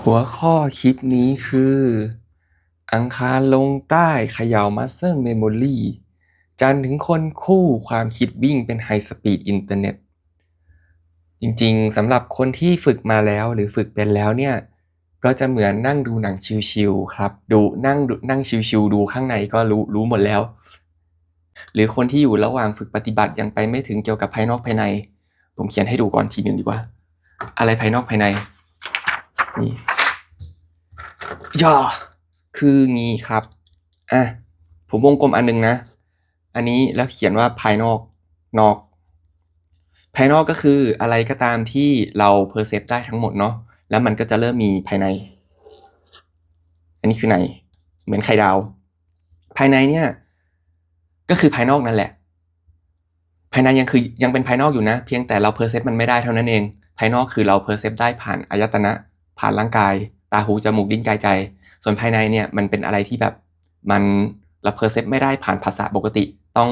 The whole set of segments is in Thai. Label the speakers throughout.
Speaker 1: หัวข้อคลิปนี้คือ อังคารลงใต้เขย่า Muscle Memory จันถึงคนคู่ความคิดวิ่งเป็นไฮสปีดอินเทอร์เน็ต จริงๆสำหรับคนที่ฝึกมาแล้วหรือฝึกเป็นแล้วเนี่ย ก็จะเหมือนนั่งดูหนังชิวๆครับ ดูนั่งดูนั่งชิวๆดูข้างในก็รู้รู้หมดแล้ว หรือคนที่อยู่ระหว่างฝึกปฏิบัติยังไปไม่ถึงเกี่ยวกับภายนอกภายใน ผมเขียนให้ดูก่อนทีหนึ่งดีกว่า อะไรภายนอกภายใน นี่ย่อคืองี้ครับ อะ ผมวงกลมอันหนึงนะ อันนี้แล้วเขียนว่าภายนอก นอก ภายนอกก็คืออะไรก็ตามที่เราเพอร์เซฟได้ทั้งหมดเนาะ แล้วมันก็จะเริ่มมีภายใน อันนี้คือใน เหมือนไข่ดาว ภายในเนี่ย ก็คือภายนอกนั่นแหละ ภายในยังคือยังเป็นภายนอกอยู่นะ เพียงแต่เราเพอร์เซฟมันไม่ได้เท่านั้นเอง ภายนอกคือเราเพอร์เซฟได้ผ่านอายตนะ ผ่านร่างกาย ตาหูจมูกลิ้นกายใจ ส่วนภายในเนี่ยมันเป็นอะไรที่แบบมันเราเพอร์เซฟไม่ได้ผ่านภาษาปกติ ต้อง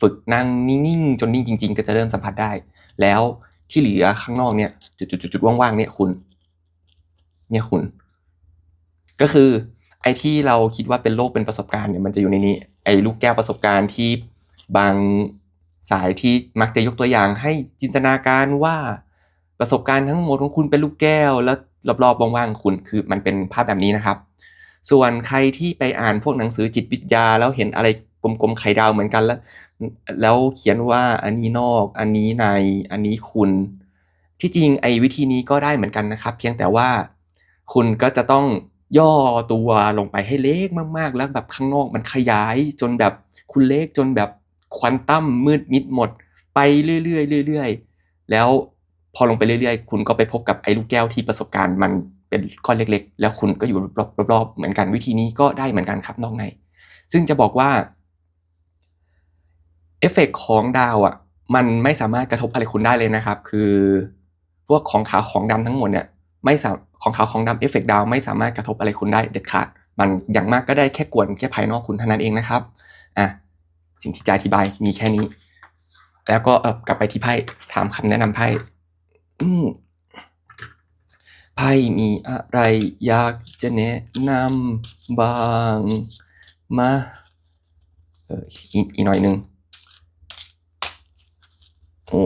Speaker 1: ฝึกนั่งนิ่งๆจนนิ่งจริง ๆ ก็จะเริ่มสัมผัสได้ แล้วที่เหลือข้างนอกเนี่ยจุดๆๆว่างๆเนี่ยคุณ เนี่ยคุณ ก็คือไอ้ที่เราคิดว่าเป็นโลกเป็นประสบการณ์เนี่ยมันจะอยู่ในนี้ ไอ้ลูกแก้วประสบการณ์ที่บางสายที่มักจะยกตัวอย่างให้จินตนาการว่าประสบการณ์ทั้งหมดของคุณเป็นลูกแก้ว แล้ว รอบๆว่างๆคุณคือมันเป็นภาพแบบนี้นะครับ ส่วนใครที่ไปอ่านพวกหนังสือจิตวิทยา แล้วเห็นอะไรกลมๆไข่ดาวเหมือนกันแล้ว แล้วเขียนว่าอันนี้นอก อันนี้ในอันนี้คุณ ที่จริงไอ้วิธีนี้ก็ได้เหมือนกันนะครับ เพียงแต่ว่าคุณก็จะต้องย่อตัวลงไปให้เล็กมากๆ แล้วแบบข้างนอกมันขยายจนแบบคุณเล็กจนแบบควอนตัมมืดมิดหมด ไปเรื่อยๆเรื่อยๆแล้ว พอลงไปเรื่อยๆ คุณก็ไปพบกับไอ้ลูกแก้วที่ประสบการณ์มันเป็นก้อนเล็กๆ แล้วคุณก็อยู่รอบๆเหมือนกันวิธีนี้ก็ได้เหมือนกันครับนอกใน ซึ่งจะบอกว่าเอฟเฟกของดาวอะมันไม่สามารถกระทบอะไรคุณได้เลยนะครับ คือพวกของขาวของดำทั้งหมดเนี่ยไม่สามของขาวของดำเอฟเฟกดาวไม่สามารถกระทบอะไรคุณได้เด็ดขาด มันอย่างมากก็ได้แค่กวนแค่ภายนอกคุณเท่านั้นเองนะครับอะสิ่งที่จะอธิบายมีแค่นี้ แล้วก็กลับไปที่ไพ่ถามคำแนะนำไพ่ ไพ่มีอะไรอยากจะแนะนำบ้างมาเอออีกหน่อยหนึ่งโอ้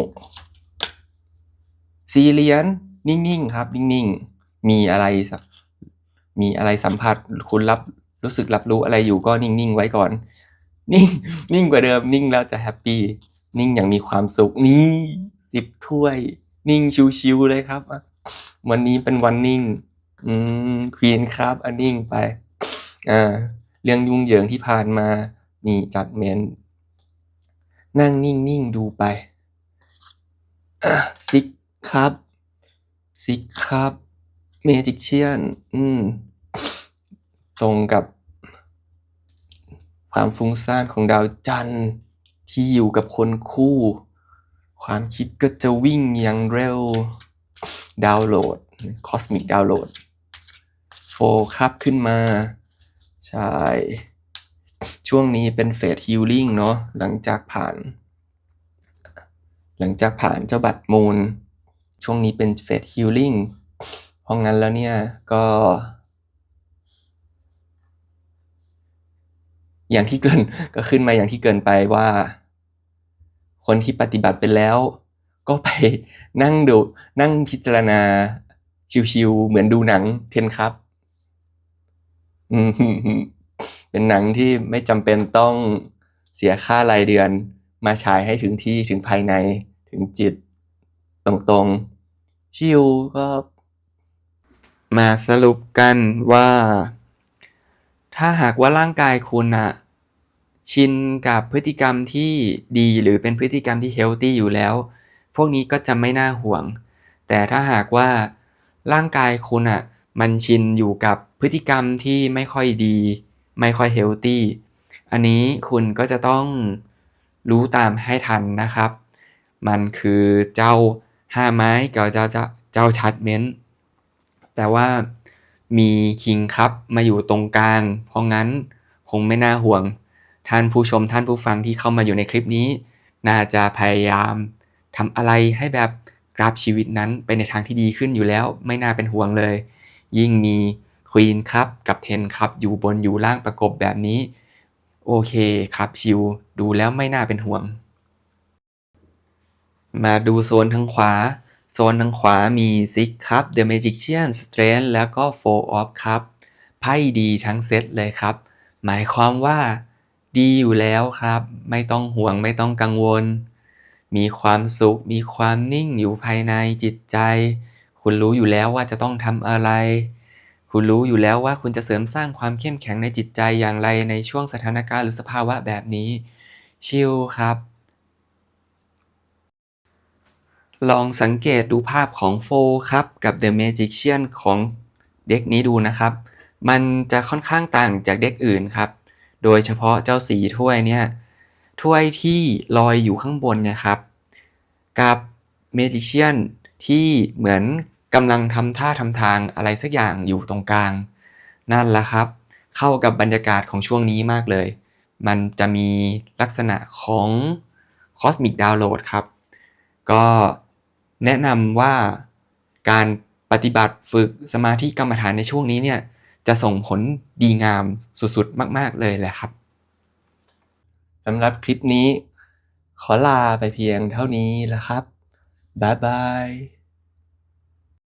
Speaker 1: สี่เหรียญนิ่งๆครับ นิ่งๆ มีอะไรสักมีอะไรสัมผัสคุณรับรู้สึกรับรู้อะไรอยู่ก็นิ่งๆ ไว้ก่อน นิ่งนิ่งกว่าเดิมนิ่งแล้วจะแฮปปี้นิ่งอย่างมีความสุขนี่สิบถ้วย นิ่งชิวๆเลยครับ วันนี้เป็นวันนิ่ง อืมควีนครับอันนิ่งไป อ่า เรื่องยุ่งเหยิงที่ผ่านมา นี่จัดเมน นั่งนิ่งๆดูไปซิกครับซิกครับ เมจิกเชียน อืม ตรงกับ ความฟุ้งซ่านของดาวจันทร์ที่อยู่กับคนคู่ ความคิดก็จะวิ่งอย่างเร็วดาวน์โหลดคอสมิกดาวน์โหลดโฟคับขึ้นมา ใช่ ช่วงนี้เป็นเฟสฮิลลิ่งเนาะหลังจากผ่าน หลังจากผ่านเจ้าบัตรมูล ช่วงนี้เป็นเฟสฮิลลิ่งเพราะงั้นแล้วเนี่ยก็ อย่างที่เกินก็ขึ้นมาอย่างที่เกินไปว่า คนที่ปฏิบัติไปแล้ว ก็ไปนั่งดูนั่งพิจารณาชิวๆเหมือนดูหนังเทนครับเป็นหนังที่ไม่จำเป็นต้องเสียค่ารายเดือนมาฉายให้ถึงที่ถึงภายในถึงจิตตรงๆ ชิวก็ มาสรุปกันว่า ถ้าหากว่าร่างกายคุณอะ ชินกับพฤติกรรมที่ดีหรือเป็นพฤติกรรมที่เฮลตี้อยู่แล้ว พวกนี้ก็จะไม่น่าห่วง แต่ถ้าหากว่าร่างกายคุณอะมันชินอยู่กับพฤติกรรมที่ไม่ค่อยดี ไม่ค่อยเฮลตี้อันนี้คุณก็จะต้องรู้ตามให้ทันนะครับ มันคือเจ้าห้าไม้กับเจ้าเจ้าเจ้าชัดเม้นแต่ว่ามีคิงครับมาอยู่ตรงกลาง เพราะงั้นคงไม่น่าห่วง ท่านผู้ชมท่านผู้ฟังที่เข้ามาอยู่ในคลิปนี้ น่าจะพยายามทำอะไรให้แบบกราฟชีวิตนั้นไปในทางที่ดีขึ้นอยู่แล้ว ไม่น่าเป็นห่วงเลย ยิ่งมีควีนครับกับเทนครับอยู่บนอยู่ล่างประกบแบบนี้ โอเคครับชิวดูแล้วไม่น่าเป็นห่วง มาดูโซนทางขวา โซนทางขวามีซิกครับ The Magician Strength แล้วก็ Four of ครับไพ่ดีทั้งเซตเลยครับ หมายความว่า ดีอยู่แล้วครับ ไม่ต้องห่วงไม่ต้องกังวล มีความสุข มีความนิ่งอยู่ภายในจิตใจ คุณรู้อยู่แล้วว่าจะต้องทำอะไร คุณรู้อยู่แล้วว่าคุณจะเสริมสร้างความเข้มแข็งในจิตใจอย่างไรในช่วงสถานการณ์หรือสภาวะแบบนี้ ชิลครับ ลองสังเกตดูภาพของโฟครับกับ The Magician ของเด็กนี้ดูนะครับ มันจะค่อนข้างต่างจากเด็กอื่นครับ โดยเฉพาะเจ้าสีถ้วยเนี่ยถ้วยที่ลอยอยู่ข้างบนนี่ยครับ กับ Magician ที่เหมือนกำลังทำท่าทำทางอะไรสักอย่างอยู่ตรงกลาง นั่นแหละครับ เข้ากับบรรยากาศของช่วงนี้มากเลย มันจะมีลักษณะของ Cosmic Download ครับ ก็แนะนำว่าการปฏิบัติฝึกสมาธิกรรมฐานในช่วงนี้เนี่ย จะส่งผลดีงามสุดๆ มาก ๆ เลยแหละครับสำหรับคลิปนี้ ขอลาไปเพียงเท่านี้แล้วครับ บ๊ายบาย